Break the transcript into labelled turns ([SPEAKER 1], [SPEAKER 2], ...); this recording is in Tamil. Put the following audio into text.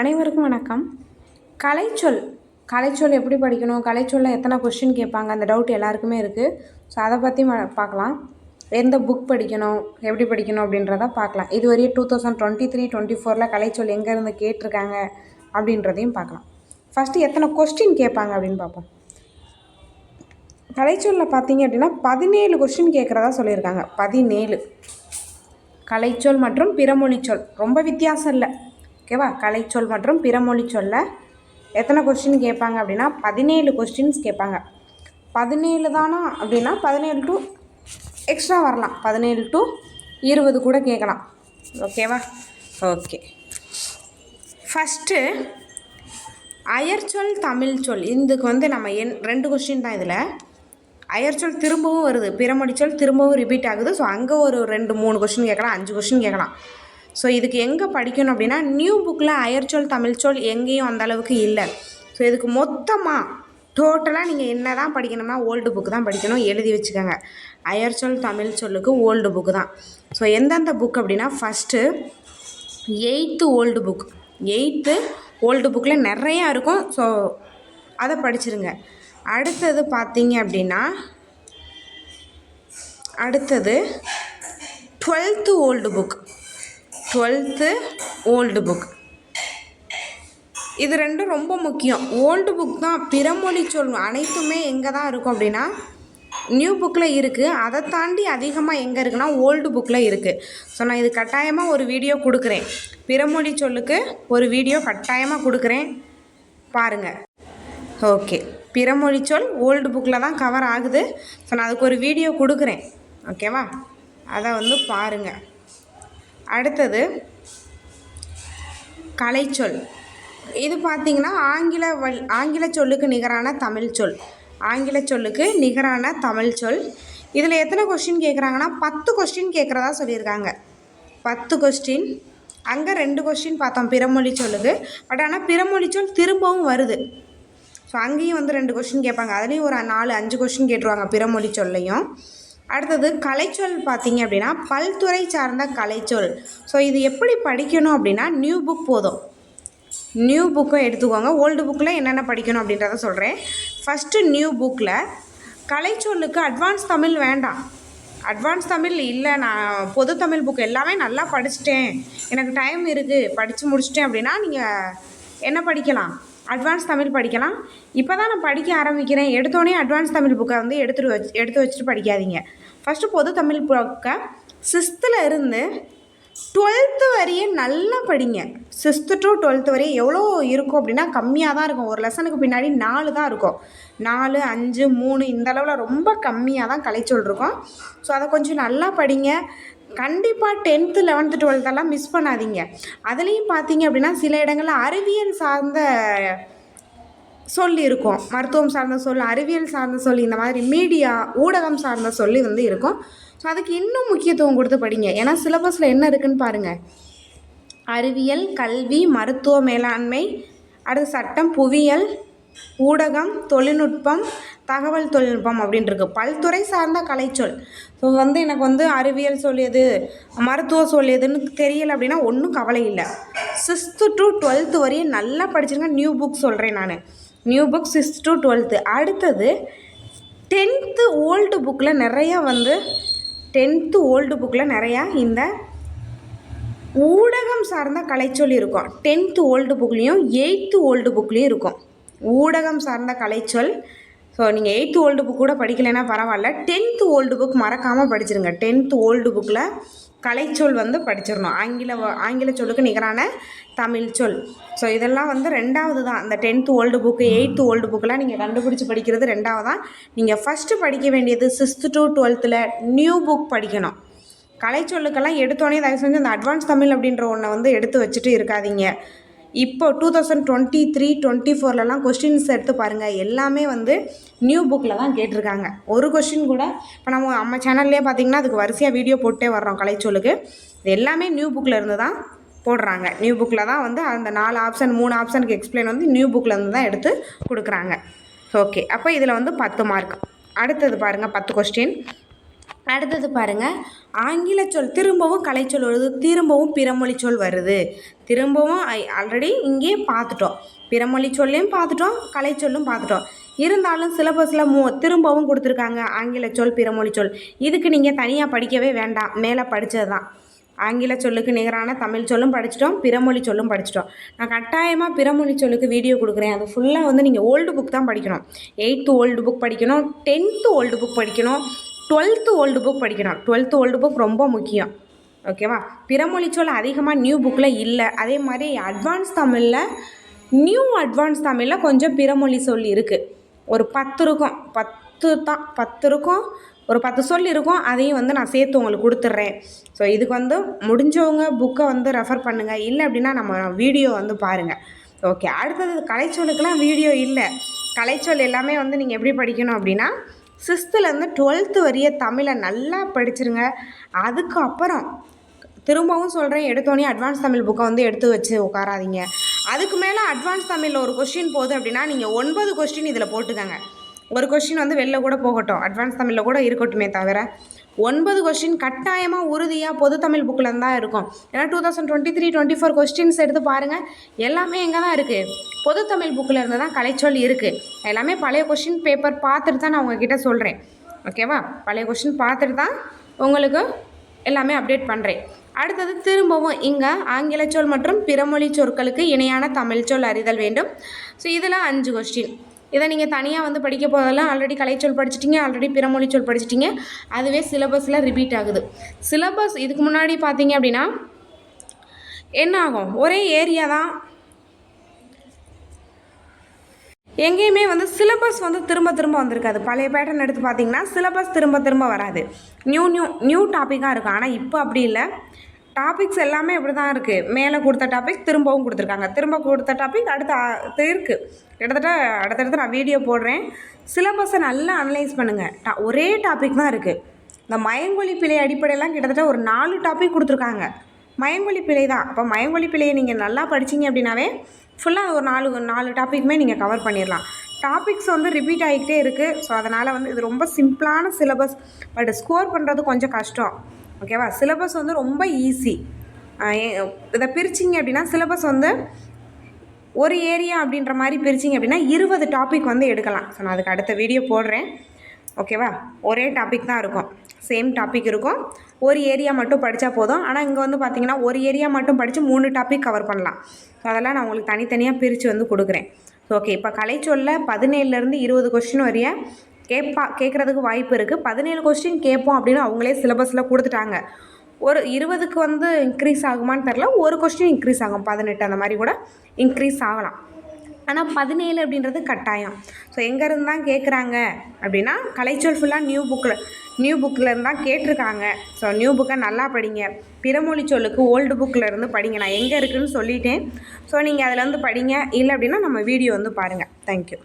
[SPEAKER 1] அனைவருக்கும் வணக்கம். கலைச்சொல். கலைச்சொல் எப்படி படிக்கணும்? கலைச்சொல்ல எத்தனை கொஷின் கேட்பாங்க? அந்த டவுட் எல்லாருக்குமே இருக்குது ஸோ அதை பற்றி பார்க்கலாம். எந்த புக் படிக்கணும்? எப்படி படிக்கணும்? அப்படின்றத பார்க்கலாம். இது வரையும் two thousand twenty three twenty ஃபோரில் கலைச்சொல் எங்கேருந்து கேட்டிருக்காங்க? அப்படின்றதையும் பார்க்கலாம். ஃபஸ்ட்டு எத்தனை கொஸ்டின் கேட்பாங்க அப்படின்னு பார்ப்போம். கலைச்சொல்லில் பார்த்தீங்க அப்படின்னா பதினேழு கொஸ்டின் கேட்குறதா சொல்லியிருக்காங்க. பதினேழு. கலைச்சொல் மற்றும் பிறமொழிச்சொல் ரொம்ப வித்தியாசம் இல்லை. ஓகேவா? கலைச்சொல் மற்றும் பிறமொழி சொல்ல எத்தனை கொஸ்டின் கேட்பாங்க அப்படின்னா பதினேழு கொஸ்டின்ஸ் கேட்பாங்க. பதினேழு தானா அப்படின்னா பதினேழு டு எக்ஸ்ட்ரா வரலாம். பதினேழு டு இருபது கூட கேட்கலாம். ஓகேவா? ஓகே. ஃபஸ்ட்டு அயர்ச்சொல் தமிழ் சொல். இதுக்கு வந்து நம்ம என் ரெண்டு கொஸ்டின் தான் இதில். அயர்ச்சொல் திரும்பவும் வருது. பிறமொழிச்சொல் திரும்பவும் ரிப்பீட் ஆகுது. ஸோ அங்கே ஒரு ரெண்டு மூணு கொஸ்டின் கேட்கலாம். அஞ்சு கொஸ்டின் கேட்கலாம். ஸோ இதுக்கு எங்கே படிக்கணும் அப்படின்னா நியூ புக்கில் அயர்ச்சொல் தமிழ்ச்சொல் எங்கேயும் அந்த அளவுக்கு இல்லை. ஸோ இதுக்கு மொத்தமாக டோட்டலாக நீங்கள் என்ன தான் படிக்கணும்னா ஓல்டு புக்கு தான் படிக்கணும். எழுதி வச்சுக்கோங்க. அயர்ச்சொல் தமிழ் சொல்லுக்கு ஓல்டு புக்கு தான். ஸோ எந்தெந்த புக் அப்படின்னா first eighth old book eighth old புக்கில் நிறையா இருக்கும். ஸோ அதை படிச்சிருங்க. அடுத்தது பார்த்தீங்க அப்படின்னா அடுத்தது twelfth old book twelfth old book. இது ரெண்டும் ரொம்ப முக்கியம். ஓல்டு புக் தான் பிறமொழி சொல் அனைத்துமே எங்கே தான் இருக்கும் அப்படின்னா நியூ புக்கில் இருக்குது அதை தாண்டி அதிகமாக எங்கே இருக்குன்னா ஓல்டு புக்கில் இருக்குது ஸோ நான் இது கட்டாயமாக ஒரு வீடியோ கொடுக்குறேன். பிறமொழி சொல்லுக்கு ஒரு வீடியோ கட்டாயமாக கொடுக்குறேன். பாருங்கள் ஓகே. பிறமொழி சொல் ஓல்டு புக்கில் தான் கவர் ஆகுது. ஸோ நான் அதுக்கு ஒரு வீடியோ கொடுக்குறேன். ஓகேவா? அதை வந்து பாருங்கள் அடுத்தது கலைச்சொல். இது பார்த்தீங்கன்னா ஆங்கில வல் ஆங்கில சொல்லுக்கு நிகரான தமிழ் சொல். ஆங்கில சொல்லுக்கு நிகரான தமிழ் சொல். இதில் எத்தனை கொஸ்டின் கேட்குறாங்கன்னா பத்து கொஸ்டின் கேட்குறதா சொல்லியிருக்காங்க. பத்து கொஸ்டின் அங்கே ரெண்டு கொஸ்டின் பார்த்தோம் பிறமொழி சொல்லுக்கு. பட் ஆனால் பிறமொழி சொல் திரும்பவும் வருது. ஸோ அங்கேயும் வந்து ரெண்டு கொஸ்டின் கேட்பாங்க. அதுலேயும் ஒரு நாலு அஞ்சு கொஸ்டின் கேட்டுருவாங்க பிறமொழி சொல்லையும். அடுத்தது கலைச்சொல் பார்த்தீங்க அப்படின்னா பல்துறை சார்ந்த கலைச்சொல். ஸோ இது எப்படி படிக்கணும் அப்படின்னா நியூ புக் போதும். நியூ புக்கும் எடுத்துக்கோங்க. ஓல்டு புக்கில் என்னென்ன படிக்கணும் அப்படின்றத சொல்கிறேன் ஃபஸ்ட்டு நியூ புக்கில் கலைச்சொல்லுக்கு அட்வான்ஸ் தமிழ் வேண்டாம். அட்வான்ஸ் தமிழ் இல்லை நான் பொது தமிழ் புக் எல்லாமே நல்லா படிச்சிட்டேன். எனக்கு டைம் இருக்குது படித்து முடிச்சிட்டேன் அப்படின்னா நீங்கள் என்ன படிக்கலாம்? அட்வான்ஸ் தமிழ் படிக்கலாம். இப்போ தான் நான் படிக்க ஆரம்பிக்கிறேன். எடுத்தோடனே அட்வான்ஸ் தமிழ் புக்கை வந்து எடுத்துட்டு வச்சு எடுத்து வச்சுட்டு படிக்காதீங்க. ஃபஸ்ட்டு பொது தமிழ் புக்கை சிக்ஸ்த்தில் இருந்து டுவெல்த்து வரையும் நல்லா படிங்க. சிக்ஸ்த்து டு டுவெல்த்து வரையும் எவ்வளோ இருக்கும் அப்படின்னா கம்மியாக தான் இருக்கும். ஒரு லெசனுக்கு பின்னாடி நாலு தான் இருக்கும். நாலு அஞ்சு மூணு இந்த அளவில் ரொம்ப கம்மியாக தான் கலைச்சொல் இருக்கும். ஸோ அதை கொஞ்சம் நல்லா படிங்க. கண்டிப்பாக டென்த்து லெவன்த்து டுவெல்த்தெல்லாம் மிஸ் பண்ணாதீங்க. அதுலேயும் பார்த்தீங்க அப்படின்னா சில இடங்களில் அறிவியல் சார்ந்த சொல் இருக்கும். மருத்துவம் சார்ந்த சொல் அறிவியல் சார்ந்த சொல் இந்த மாதிரி மீடியா ஊடகம் சார்ந்த சொல்லி வந்து இருக்கும். ஸோ அதுக்கு இன்னும் முக்கியத்துவம் கொடுத்து படிங்க. ஏன்னா சிலபஸில் என்ன இருக்குன்னு பாருங்கள் அறிவியல் கல்வி மருத்துவ மேலாண்மை அடுத்து சட்டம் புவியியல் ஊடகம் தொழில்நுட்பம் தகவல் தொழில்நுட்பம் அப்படின்ட்டு பல்துறை சார்ந்த கலைச்சொல். ஸோ வந்து எனக்கு வந்து அறிவியல் சொல்லியது மருத்துவ சொல்லியதுன்னு தெரியல அப்படின்னா ஒன்றும் கவலை இல்லை. சிக்ஸ்த்து டு டுவெல்த்து வரையும் நல்லா படிச்சிருங்க. நியூ புக் சொல்கிறேன் நான். New book sixth to twelfth அடுத்தது டென்த்து ஓல்டு புக்கில் நிறையா வந்து டென்த்து ஓல்டு புக்கில் நிறையா இந்த ஊடகம் சார்ந்த கலைச்சொல் இருக்கும். டென்த்து ஓல்டு புக்லேயும் எயித்து ஓல்டு புக்லேயும் இருக்கும். ஊடகம் சார்ந்த கலைச்சொல் ஸோ நீங்கள் எயித்து ஓல்டு புக் கூட படிக்கலைன்னா பரவாயில்ல. டென்த்து ஓல்டு புக் மறக்காமல் படிச்சிருங்க. டென்த்து ஓல்டு புக்கில் கலைச்சொல் வந்து படிச்சிடணும் ஆங்கில ஆங்கில சொல்லுக்கு நிகரான தமிழ் சொல். ஸோ இதெல்லாம் வந்து ரெண்டாவது தான். இந்த tenth old book eighth old புக்கெலாம் நீங்கள் கண்டுபிடிச்சி படிக்கிறது ரெண்டாவது தான். நீங்கள் ஃபஸ்ட்டு படிக்க வேண்டியது சிக்ஸ்த்து டு டுவெல்த்தில் நியூ புக் படிக்கணும். கலைச்சொல்லுக்கெல்லாம் எடுத்தோடனே தயவு செஞ்சு அந்த அட்வான்ஸ் தமிழ் அப்படின்ற ஒன்றை வந்து எடுத்து வச்சுட்டு இருக்காதீங்க. இப்போ two thousand twenty three twenty ஃபோர்லலாம் questions எடுத்து பாருங்கள் எல்லாமே வந்து நியூ புக்கில் தான் கேட்டிருக்காங்க. ஒரு கொஸ்டின் கூட இப்போ நம்ம நம்ம சேனல்லே பார்த்தீங்கன்னா அதுக்கு வரிசையாக வீடியோ போட்டே வர்றோம் கலைச்சொல்லுக்கு. இது எல்லாமே நியூ புக்கில் இருந்து தான் போடுறாங்க. நியூ புக்கில் தான் வந்து அந்த நாலு ஆப்ஷன் மூணு ஆப்ஷனுக்கு எக்ஸ்பிளைன் வந்து நியூ புக்கில் இருந்து தான் எடுத்து கொடுக்குறாங்க. ஓகே அப்போ இதில் வந்து பத்து மார்க் அடுத்தது பாருங்கள் பத்து கொஸ்டின் அடுத்தது பாருங்கள் ஆங்கில சொல் திரும்பவும் கலைச்சொல் வருது. திரும்பவும் பிறமொழி சொல் வருது. திரும்பவும் ஆல்ரெடி இங்கேயே பார்த்துட்டோம். பிறமொழி சொல்லையும் பார்த்துட்டோம் கலைச்சொல்லும் பார்த்துட்டோம். இருந்தாலும் சிலபஸில் மூ திரும்பவும் கொடுத்துருக்காங்க ஆங்கில சொல் பிறமொழி சொல். இதுக்கு நீங்கள் தனியாக படிக்கவே வேண்டாம். மேலே படித்தது தான் ஆங்கில சொல்லுக்கு நிகரான தமிழ் சொல்லும் படிச்சிட்டோம் பிறமொழி சொல்லும் படிச்சிட்டோம். நான் கட்டாயமாக பிறமொழி சொல்லுக்கு வீடியோ கொடுக்குறேன். அது ஃபுல்லாக வந்து நீங்கள் ஓல்டு புக் தான் படிக்கணும். எயித்து ஓல்டு புக் படிக்கணும் டென்த்து ஓல்டு புக் படிக்கணும். டுவெல்த்து ஓல்டு புக் படிக்கணும். டுவெல்த்து ஓல்டு புக் ரொம்ப முக்கியம். ஓகேவா பிறமொழி சொல் அதிகமாக நியூ புக்கில் இல்லை. அதே மாதிரி அட்வான்ஸ் தமிழில் நியூ அட்வான்ஸ் தமிழில் கொஞ்சம் பிறமொழி சொல் இருக்குது ஒரு பத்து இருக்கும். பத்து தான். பத்து இருக்கும். ஒரு பத்து சொல் இருக்கும். அதையும் வந்து நான் சேர்த்து உங்களுக்கு கொடுத்துட்றேன். ஸோ இதுக்கு வந்து முடிஞ்சவங்க புக்கை வந்து ரெஃபர் பண்ணுங்கள் இல்லை அப்படின்னா நம்ம வீடியோ வந்து பாருங்கள் ஓகே அடுத்தது கலைச்சொலுக்கெலாம் வீடியோ இல்லை. கலைச்சொல் எல்லாமே வந்து நீங்கள் எப்படி படிக்கணும் அப்படின்னா சிக்ஸ்த்துலேருந்து டுவெல்த்து வரைய தமிழை நல்லா படிச்சிருங்க. அதுக்கப்புறம் திரும்பவும் சொல்கிறேன் எடுத்தோடனே அட்வான்ஸ் தமிழ் புக்கை வந்து எடுத்து வச்சு உட்காராதீங்க அதுக்கு மேலே அட்வான்ஸ் தமிழில் ஒரு கொஷின் போகுது அப்படின்னா நீங்கள் ஒன்பது கொஸ்டின் இதில் போட்டுக்கோங்க. ஒரு கொஷின் வந்து வெளில கூட போகட்டும் அட்வான்ஸ் தமிழில் கூட இருக்கட்டுமே தவிர. ஒன்பது கொஸ்டின் கட்டாயமாக உறுதியாக பொது தமிழ் புக்கில் தான் இருக்கும். ஏன்னா two thousand twenty three twenty four questions எடுத்து பாருங்கள் எல்லாமே எங்கே தான் இருக்குது பொது தமிழ் புக்கில் இருந்து தான் கலைச்சொல் இருக்குது எல்லாமே பழைய கொஸ்டின் பேப்பர் பார்த்துட்டு தான் நான் உங்ககிட்ட சொல்கிறேன் ஓகேவா பழைய கொஸ்டின் பார்த்துட்டு தான் உங்களுக்கு எல்லாமே அப்டேட் பண்ணுறேன் அடுத்தது திரும்பவும் இங்கே ஆங்கில சொல் மற்றும் பிறமொழி சொற்களுக்கு இணையான தமிழ் சொல் அறிதல் வேண்டும். ஸோ இதில் அஞ்சு கொஸ்டின் இதை நீங்கள் தனியாக வந்து படிக்க போதெல்லாம் ஆல்ரெடி கலைச்சொல் படிச்சிட்டிங்க ஆல்ரெடி பிறமொழி சொல் படிச்சிட்டிங்க. அதுவே சிலபஸில் ரிப்பீட் ஆகுது. சிலபஸ் இதுக்கு முன்னாடி பார்த்தீங்க அப்படின்னா என்ன ஆகும்? ஒரே ஏரியா தான். எங்கேயுமே வந்து சிலபஸ் வந்து திரும்ப திரும்ப வந்திருக்காது. பழைய பேட்டர்ன் எடுத்து பார்த்தீங்கன்னா சிலபஸ் திரும்ப திரும்ப வராது. நியூ நியூ நியூ டாப்பிக்காக இருக்கும். ஆனால் இப்போ அப்படி இல்லை. டாபிக்ஸ் எல்லாமே இப்படி தான் இருக்குது மேலே கொடுத்த டாபிக் திரும்பவும் கொடுத்துருக்காங்க. திரும்ப கொடுத்த டாபிக் அடுத்த இருக்குது கிட்டத்தட்ட அடுத்தடுத்து நான் வீடியோ போடுறேன். சிலபஸை நல்லா அனலைஸ் பண்ணுங்கள் டா ஒரே டாபிக் தான் இருக்குது இந்த மயங்கொழி பிழை அடிப்படையெல்லாம் கிட்டத்தட்ட ஒரு நாலு டாபிக் கொடுத்துருக்காங்க. மயங்கொழி பிழை தான். அப்போ மயங்கொழி பிழையை நீங்கள் நல்லா படிச்சிங்க அப்படின்னாவே ஃபுல்லாக ஒரு நாலு நாலு டாப்பிக்குமே நீங்கள் கவர் பண்ணிடலாம். டாபிக்ஸ் வந்து ரிப்பீட் ஆகிக்கிட்டே இருக்குது ஸோ அதனால் வந்து இது ரொம்ப சிம்பிளான சிலபஸ் பட் ஸ்கோர் பண்ணுறது கொஞ்சம் கஷ்டம். ஓகேவா? சிலபஸ் வந்து ரொம்ப ஈஸி இதை பிரிச்சிங்க அப்படின்னா சிலபஸ் வந்து ஒரு ஏரியா அப்படின்ற மாதிரி பிரிச்சிங்க அப்படின்னா இருபது டாபிக் வந்து எடுக்கலாம். ஸோ நான் அதுக்கு அடுத்த வீடியோ போடுறேன். ஓகேவா? ஒரே டாபிக் தான் இருக்கும். சேம் டாபிக் இருக்கும். ஒரு ஏரியா மட்டும் படித்தா போதும். ஆனால் இங்கே வந்து பார்த்திங்கன்னா ஒரு ஏரியா மட்டும் படித்து மூணு டாபிக் கவர் பண்ணலாம். ஸோ அதெல்லாம் நான் உங்களுக்கு தனித்தனியாக பிரித்து வந்து கொடுக்குறேன். ஓகே இப்போ கலைச்சொல்ல பதினேழுலேருந்து இருபது கொஸ்டின் வரைய கேட்பா கேட்குறதுக்கு வாய்ப்பு இருக்குது பதினேழு கொஸ்டின் கேட்போம் அப்படின்னு அவங்களே சிலபஸில் கொடுத்துட்டாங்க. ஒரு இருபதுக்கு வந்து இன்க்ரீஸ் ஆகுமான்னு தெரில ஒரு கொஸ்டின் இன்க்ரீஸ் ஆகும். பதினெட்டு அந்த மாதிரி கூட இன்க்ரீஸ் ஆகலாம். ஆனால் பதினேழு அப்படின்றது கட்டாயம். ஸோ எங்கேருந்து தான் கேட்குறாங்க அப்படின்னா கலைச்சொல் ஃபுல்லாக நியூ புக்கில் நியூ புக்கில் தான் கேட்டிருக்காங்க. ஸோ நியூ புக்கை நல்லா படிங்க. பிறமொழி சொல்லுக்கு ஓல்டு புக்கில் இருந்து படிங்க. நான் எங்கே இருக்குதுன்னு சொல்லிட்டேன். ஸோ நீங்கள் அதில் வந்து படிங்க. இல்லை அப்படின்னா நம்ம வீடியோ வந்து பாருங்கள் தேங்க்யூ